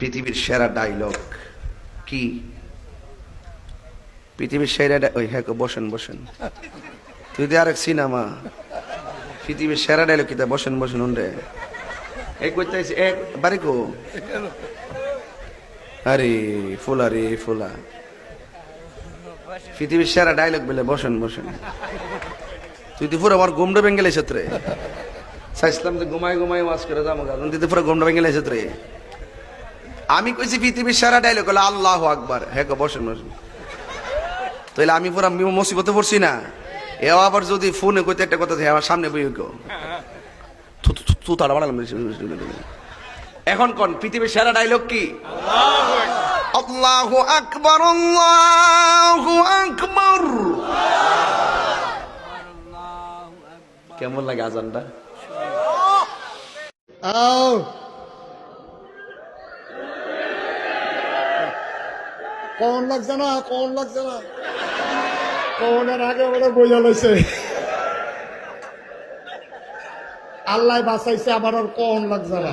পৃথিবীর সেরা ডায়লগ কি? পৃথিবীর সেরা ওই হ্যাঁ বসেন বসেন। তুই তো আরেক সিনেমা পৃথিবীর সেরা ডায়লগ কি তা বসেন বসেন উন্ডে এক করতে এক বাড়ি কো? আরে, ফুলা রে, ফুলা। পৃথিবীর সেরা ডায়লগ বলে বসেন বসেন। তুই তো পুরো আমার গুমডে বেঙ্গেলে ক্ষেত্রে চাইছিলাম যে ঘুমাই ঘুমাই ওয়াজ করে যাব কারণ তুই তো পুরো গুমডে আমি কইছি পৃথিবীর সারা ডাইলগ হলো আল্লাহ আকবার। হ্যাঁ গো, বসেন বসেন। তাহলে আমি পুরো মুসিবতে পড়ছি না। এও আবার যদি ফোনে কইতে একটা কথা আমার সামনে বই গো। তু তাড়া বাড়ালাম এখন কোন পৃথিবীর সেরা ডাইলগ কি? আল্লাহু আকবার আল্লাহু আকবার। কেমন লাগে আজানটা? আও। কোন লাগছে না, কোন লাগছে না? কোনের আগে ওরা বইয়া লইছে আল্লাহ বাঁচাইছে আমার আর কোন লাগছে না?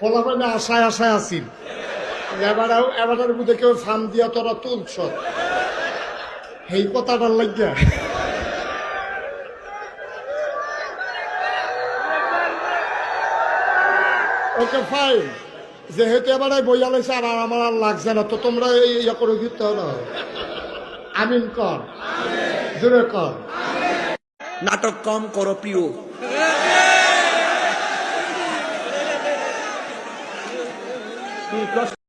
ফলাফলে আশায় আশায় আসিল এবার দিয়া লাগিয়া। ওকে ফাইন যেহেতু এবারে বইয়া লাইছে আর আমার আর লাগছে না তো তোমরা এই ইয়ে করে দিতে হলো আমিন কর। জোরে কর। নাটক কম করো প্রিয়।